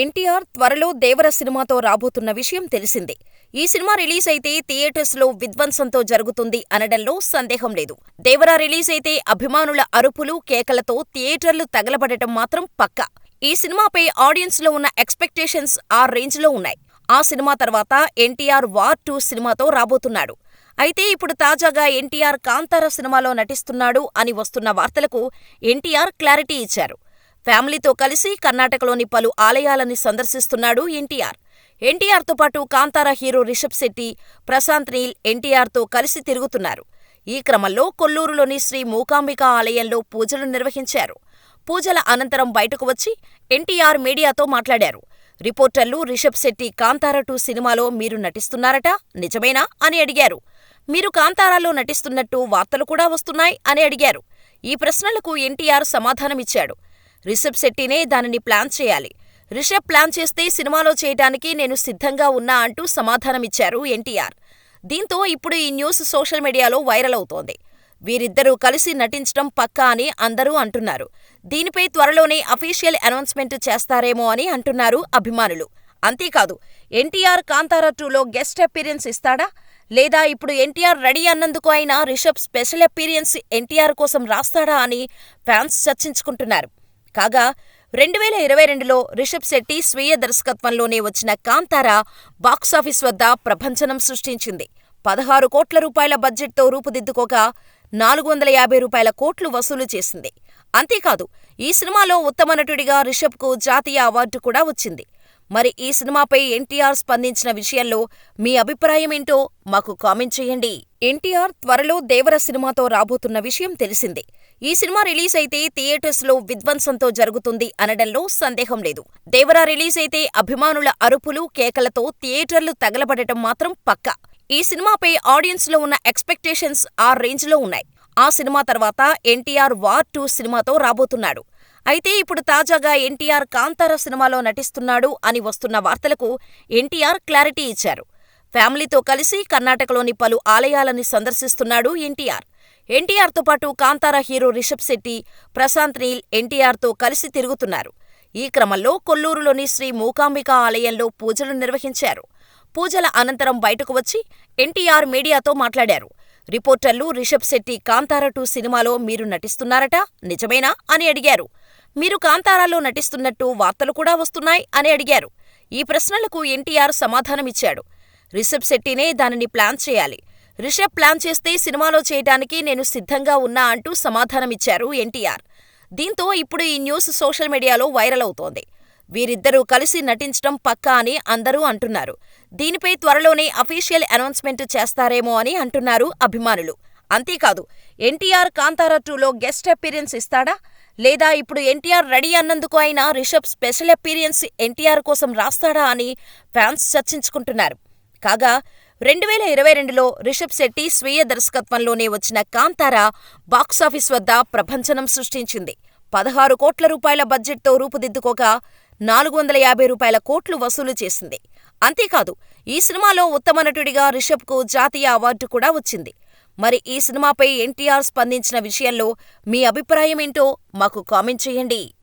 ఎన్టీఆర్ త్వరలో దేవర సినిమాతో రాబోతున్న విషయం తెలిసిందే. ఈ సినిమా రిలీజ్ అయితే థియేటర్స్లో విధ్వంసంతో జరుగుతుంది అనడంలో సందేహం లేదు. దేవరా రిలీజ్ అయితే అభిమానుల అరుపులు, కేకలతో థియేటర్లు తగలబడటం మాత్రం పక్కా. ఈ సినిమాపై ఆడియన్స్లో ఉన్న ఎక్స్పెక్టేషన్స్ ఆ రేంజ్లో ఉన్నాయి. ఆ సినిమా తర్వాత ఎన్టీఆర్ వార్ టూ సినిమాతో రాబోతున్నాడు. అయితే ఇప్పుడు తాజాగా ఎన్టీఆర్ కాంతార సినిమాలో నటిస్తున్నాడు అని వస్తున్న వార్తలకు ఎన్టీఆర్ క్లారిటీ ఇచ్చారు. ఫ్యామిలీతో కలిసి కర్ణాటకలోని పలు ఆలయాలని సందర్శిస్తున్నాడు ఎన్టీఆర్. ఎన్టీఆర్తో పాటు కాంతార హీరో రిషబ్ శెట్టి, ప్రశాంత్ నీల్ ఎన్టీఆర్తో కలిసి తిరుగుతున్నారు. ఈ క్రమంలో కొల్లూరులోని శ్రీ మూకాంబిక ఆలయంలో పూజలు నిర్వహించారు. పూజల అనంతరం బయటకు వచ్చి ఎన్టీఆర్ మీడియాతో మాట్లాడారు. రిపోర్టర్లు రిషబ్ శెట్టి కాంతార టూ సినిమాలో మీరు నటిస్తున్నారట నిజమేనా అని అడిగారు. మీరు కాంతారాలో నటిస్తున్నట్టు వార్తలు కూడా వస్తున్నాయి అని అడిగారు. ఈ ప్రశ్నలకు ఎన్టీఆర్ సమాధానమిచ్చాడు. రిషబ్ శెట్టినే దానిని ప్లాన్ చేయాలి. రిషబ్ ప్లాన్ చేస్తే సినిమాలో చేయటానికి నేను సిద్ధంగా ఉన్నా అంటూ సమాధానమిచ్చారు ఎన్టీఆర్. దీంతో ఇప్పుడు ఈ న్యూస్ సోషల్ మీడియాలో వైరల్ అవుతోంది. వీరిద్దరూ కలిసి నటించటం పక్కా అని అందరూ అంటున్నారు. దీనిపై త్వరలోనే అఫీషియల్ అనౌన్స్మెంట్ చేస్తారేమో అని అంటున్నారు అభిమానులు. అంతేకాదు ఎన్టీఆర్ కాంతారా టూలో గెస్ట్ అపీరియన్స్ ఇస్తాడా? లేదా ఇప్పుడు ఎన్టీఆర్ రెడీ అన్నందుకు అయినా రిషబ్ స్పెషల్ అపీరియన్స్ ఎన్టీఆర్ కోసం రాస్తాడా అని ఫ్యాన్స్ చర్చించుకుంటున్నారు. కాగా రెండువేల ఇరవై రెండులో రిషబ్ శెట్టి స్వీయ దర్శకత్వంలోనే వచ్చిన కాంతారా బాక్సాఫీస్ వద్ద ప్రభంజనం సృష్టించింది. పదహారు కోట్ల రూపాయల బడ్జెట్తో రూపుదిద్దుకోగా నాలుగు వందల యాభై రూపాయల కోట్లు వసూలు చేసింది. అంతేకాదు ఈ సినిమాలో ఉత్తమ నటుడిగా రిషబ్కు జాతీయ అవార్డు కూడా వచ్చింది. మరి ఈ సినిమాపై ఎన్టీఆర్ స్పందించిన విషయంలో మీ అభిప్రాయమేంటో మాకు కామెంట్ చేయండి. ఎన్టీఆర్ త్వరలో దేవర సినిమాతో రాబోతున్న విషయం తెలిసిందే. ఈ సినిమా రిలీజ్ అయితే థియేటర్స్లో విధ్వంసంతో జరుగుతుంది అనడంలో సందేహం లేదు. దేవర రిలీజ్ అయితే అభిమానుల అరుపులు, కేకలతో థియేటర్లు తగలబడటం మాత్రం పక్కా. ఈ సినిమాపై ఆడియన్స్లో ఉన్న ఎక్స్పెక్టేషన్స్ ఆ రేంజ్లో ఉన్నాయి. ఆ సినిమా తర్వాత ఎన్టీఆర్ వార్ టూ సినిమాతో రాబోతున్నాడు. అయితే ఇప్పుడు తాజాగా ఎన్టీఆర్ కాంతార సినిమాలో నటిస్తున్నాడు అని వస్తున్న వార్తలకు ఎన్టీఆర్ క్లారిటీ ఇచ్చారు. ఫ్యామిలీతో కలిసి కర్ణాటకలోని పలు ఆలయాలని సందర్శిస్తున్నాడు ఎన్టీఆర్. ఎన్టీఆర్తో పాటు కాంతార హీరో రిషబ్ శెట్టి, ప్రశాంత్ నీల్ ఎన్టీఆర్తో కలిసి తిరుగుతున్నారు. ఈ క్రమంలో కొల్లూరులోని శ్రీ మూకాంబిక ఆలయంలో పూజలు నిర్వహించారు. పూజల అనంతరం బయటకు వచ్చి ఎన్టీఆర్ మీడియాతో మాట్లాడారు. రిపోర్టర్లు రిషబ్ శెట్టి కాంతార టూ సినిమాలో మీరు నటిస్తున్నారట నిజమేనా అని అడిగారు. మీరు కాంతారాలో నటిస్తున్నట్టు వార్తలు కూడా వస్తున్నాయి అని అడిగారు. ఈ ప్రశ్నలకు ఎన్టీఆర్ సమాధానమిచ్చాడు. రిషబ్ శెట్టినే దానిని ప్లాన్ చేయాలి. రిషబ్ ప్లాన్ చేస్తే సినిమాలో చేయటానికి నేను సిద్ధంగా ఉన్నా అంటూ సమాధానమిచ్చారు ఎన్టీఆర్. దీంతో ఇప్పుడు ఈ న్యూస్ సోషల్ మీడియాలో వైరల్ అవుతోంది. వీరిద్దరూ కలిసి నటించటం పక్కా అని అందరూ అంటున్నారు. దీనిపై త్వరలోనే అఫీషియల్ అనౌన్స్మెంట్ చేస్తారేమో అని అంటున్నారు అభిమానులు. అంతేకాదు ఎన్టీఆర్ కాంతారా టూలో గెస్ట్ అపీరెన్స్ ఇస్తాడా? లేదా ఇప్పుడు ఎన్టీఆర్ రెడీ అన్నందుకు అయినా రిషబ్ స్పెషల్ అపీరియన్స్ ఎన్టీఆర్ కోసం రాస్తాడా అని ఫ్యాన్స్ చర్చించుకుంటున్నారు. కాగా రెండువేల ఇరవై రెండులో రిషబ్ శెట్టి స్వీయ దర్శకత్వంలోనే వచ్చిన కాంతారా బాక్సాఫీస్ వద్ద ప్రభంచనం సృష్టించింది. పదహారు కోట్ల రూపాయల బడ్జెట్తో రూపుదిద్దుకోగా నాలుగు వందల యాభై రూపాయల కోట్లు వసూలు చేసింది. అంతేకాదు ఈ సినిమాలో ఉత్తమ నటుడిగా రిషబ్కు జాతీయ అవార్డు కూడా వచ్చింది. మరి ఈ సినిమాపై ఎన్టీఆర్ స్పందించిన విషయంలో మీ అభిప్రాయమేంటో మాకు కామెంట్ చేయండి.